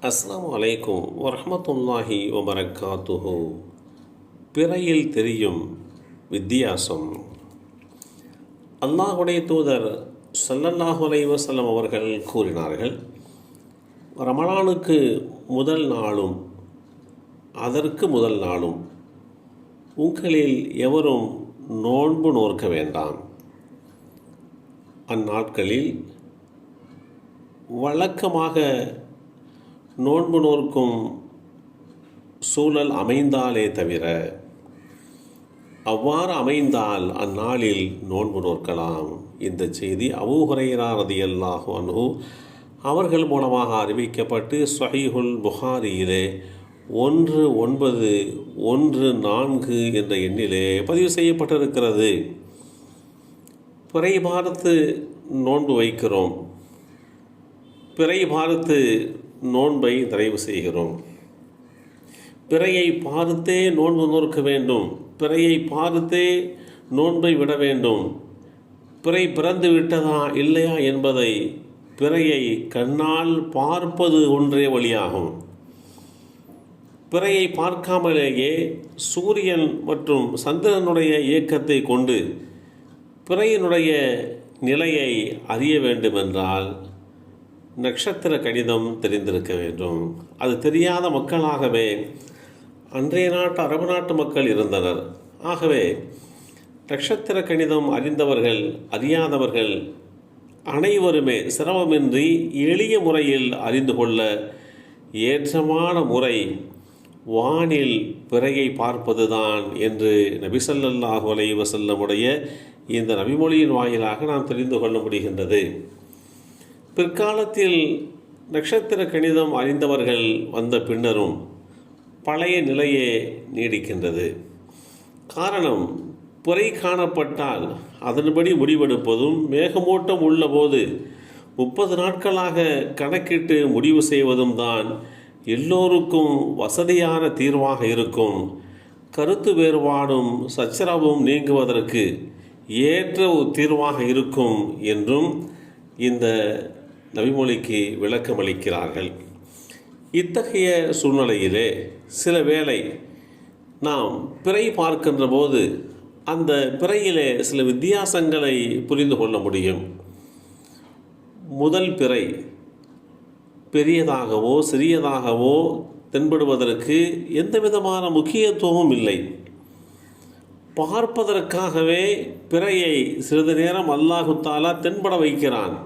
அஸ்லாம் அலைக்கும் வரமத்துல்லாஹி வபரகாத்துஹு. பிறையில் தெரியும் வித்தியாசம். அல்லாஹுடைய தூதர் சல்லல்லாஹு அலைவசல்லம் அவர்கள் கூறினார்கள் ரமணானுக்கு முதல் நாளும் அதற்கு முதல் நாளும் உங்களில் எவரும் நோன்பு நோர்க்க வேண்டாம். அந்நாட்களில் வழக்கமாக நோன்பு நோர்க்கும் சூழல் அமைந்தாலே தவிர அவ்வாறு அமைந்தால் அந்நாளில் நோன்பு நோக்கலாம் இந்த செய்தி அபூஹுரைரா ரதியல்லாஹு அன்ஹு அவர்கள் மூலமாக அறிவிக்கப்பட்டு ஸ்வஹீஹுல் புகாரியிலே ஒன்று ஒன்பது ஒன்று நான்கு என்ற எண்ணிலே பதிவு செய்யப்பட்டிருக்கிறது. பிறை பார்த்து நோன்பு வைக்கிறோம். பிறை பார்த்து நோன்பை நிறைவு செய்கிறோம். பிறையை பார்த்தே நோன்பு நோற்க வேண்டும். பிறையை பார்த்தே நோன்பை விட வேண்டும். பிறை பிறந்து விட்டதா இல்லையா என்பதை பிறையை கண்ணால் பார்ப்பது ஒன்றே வழியாகும். பிறையை பார்க்காமலேயே சூரியன் மற்றும் சந்திரனுடைய இயக்கத்தை கொண்டு பிறையினுடைய நிலையை அறிய வேண்டுமென்றால் நட்சத்திர கணிதம் தெரிந்திருக்க வேண்டும். அது தெரியாத மக்களாகவே அன்றைய நாட்டு அரபு நாட்டு மக்கள் இருந்தனர். ஆகவே நட்சத்திர கணிதம் அறிந்தவர்கள் அறியாதவர்கள் அனைவருமே சிரமமின்றி எளிய முறையில் அறிந்து கொள்ள ஏற்றமான முறை வானில் பிறையை பார்ப்பதுதான் என்று நபிசல்லாஹு அலை வசல்லமுடைய இந்த நபிமொழியின் வாயிலாக நாம் தெரிந்து கொள்ள முடிகின்றது. பிற்காலத்தில் நட்சத்திர கணிதம் அறிந்தவர்கள் வந்த பின்னரும் பழைய நிலையே நீடிக்கின்றது. காரணம் புரை காணப்பட்டால் அதன்படி முடிவெடுப்பதும் மேகமூட்டம் உள்ளபோது முப்பது நாட்களாக கணக்கிட்டு முடிவு செய்வதும் தான் எல்லோருக்கும் வசதியான தீர்வாக இருக்கும். கருத்து வேறுபாடும் சச்சரவும் நீங்குவதற்கு ஏற்ற ஒரு தீர்வாக இருக்கும் என்றும் இந்த நபிமொழிக்கு விளக்கமளிக்கிறார்கள். இத்தகைய சூழ்நிலையிலே சில வேளை நாம் பிறை பார்க்கின்ற போது அந்த பிறையிலே சில வித்தியாசங்களை புரிந்து கொள்ள முடியும். முதல் பிறை பெரியதாகவோ சிறியதாகவோ தென்படுவதற்கு எந்த விதமான முக்கியத்துவமும் இல்லை. பார்ப்பதற்காகவே பிறையை சிறிது நேரம் அல்லாஹுத்தாலா தென்பட வைக்கிறான்.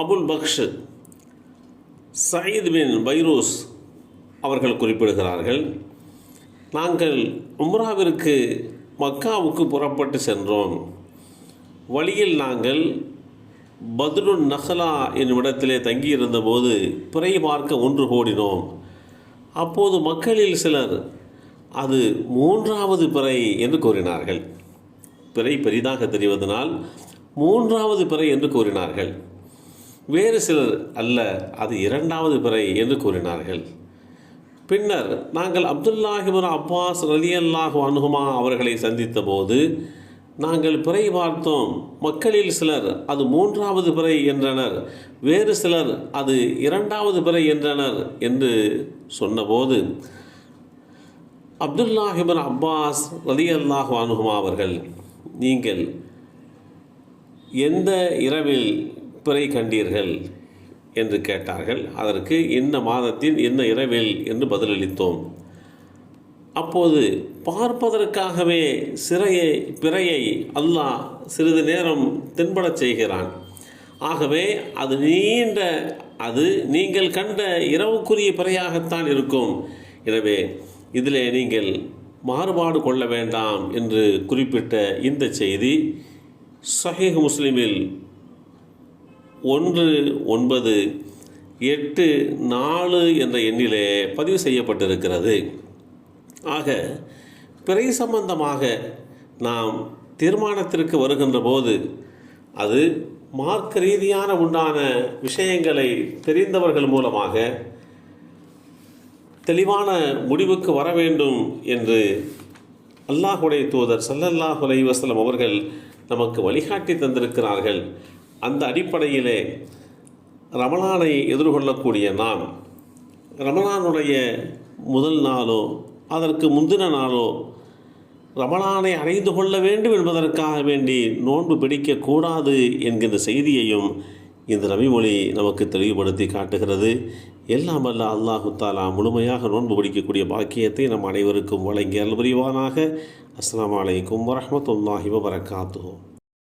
அபுல் பக்ஷ் சயீத் பின் பைரோஸ் அவர்கள் குறிப்பிடுகிறார்கள் நாங்கள் உம்ராவிற்கு மக்காவுக்கு புறப்பட்டு சென்றோம். வழியில் நாங்கள் பத்ருன் நஹலா என்னுமிடத்திலே தங்கியிருந்தபோது பிறை பார்க்க ஒன்று கூடினோம். அப்போது மக்களில் சிலர் அது மூன்றாவது பிறை என்று கூறினார்கள். பிறை பெரிதாக தெரிவதனால் மூன்றாவது பிறை என்று கூறினார்கள். வேறு சிலர் அல்ல அது இரண்டாவது பிறை என்று கூறினார்கள். பின்னர் நாங்கள் அப்துல்லாஹிபுர் அப்பாஸ் ரலி அனுகுமா அவர்களை சந்தித்த போது நாங்கள் பிறை பார்த்தோம். மக்களில் சிலர் அது மூன்றாவது பிறை என்றனர் வேறு சிலர் அது இரண்டாவது பிறை என்றனர் என்று சொன்னபோது அப்துல்லாஹிபின் அப்பாஸ் ரலி அனுகுமா அவர்கள் நீங்கள் எந்த இரவில் பிறை கண்டீர்கள் என்று கேட்டார்கள். அதற்கு இன்ன மாதத்தின் இன்ன இரவில் என்று பதிலளித்தோம். அப்போது பார்ப்பதற்காகவே சிறையை பிறையை அல்லாஹ் சிறிது நேரம் தென்படச் செய்கிறான். ஆகவே அது நீண்ட அது நீங்கள் கண்ட இரவுக்குரிய பிறையாகத்தான் இருக்கும். எனவே இதிலே நீங்கள் மாறுபாடு கொள்ள வேண்டாம் என்று குறிப்பிட்ட இந்த செய்தி சஹீஹ் முஸ்லிமில் ஒன்று ஒன்பது எட்டு நாலு என்ற எண்ணிலே பதிவு செய்யப்பட்டிருக்கிறது. ஆக பிறை சம்பந்தமாக நாம் தீர்மானத்திற்கு வருகின்ற போது அது மார்க்க ரீதியான உண்டான விஷயங்களை தெரிந்தவர்கள் மூலமாக தெளிவான முடிவுக்கு வர வேண்டும் என்று அல்லாஹுடைய தூதர் சல்லல்லாஹ் அலைவாஸ்லம் அவர்கள் நமக்கு வழிகாட்டி தந்திருக்கிறார்கள். அந்த அடிப்படையிலே ரமலானை எதிர்கொள்ளக்கூடிய நாம் ரமலானுடைய முதல் நாளோ அதற்கு முந்தின நாளோ ரமலானை அடைந்து கொள்ள வேண்டும் என்பதற்காக வேண்டி நோன்பு பிடிக்கக்கூடாது என்கின்ற செய்தியையும் இந்த ரவிமொழி நமக்கு தெளிவுபடுத்தி காட்டுகிறது. எல்லாம் அல்ல அல்லாஹு தாலா முழுமையாக நோன்பு பிடிக்கக்கூடிய பாக்கியத்தை நம் அனைவருக்கும் வழங்கி அருள் புரிவானாக. அஸ்ஸலாமு அலைக்கும் வரஹ்மத்துல்லாஹி வபரகாத்துஹு.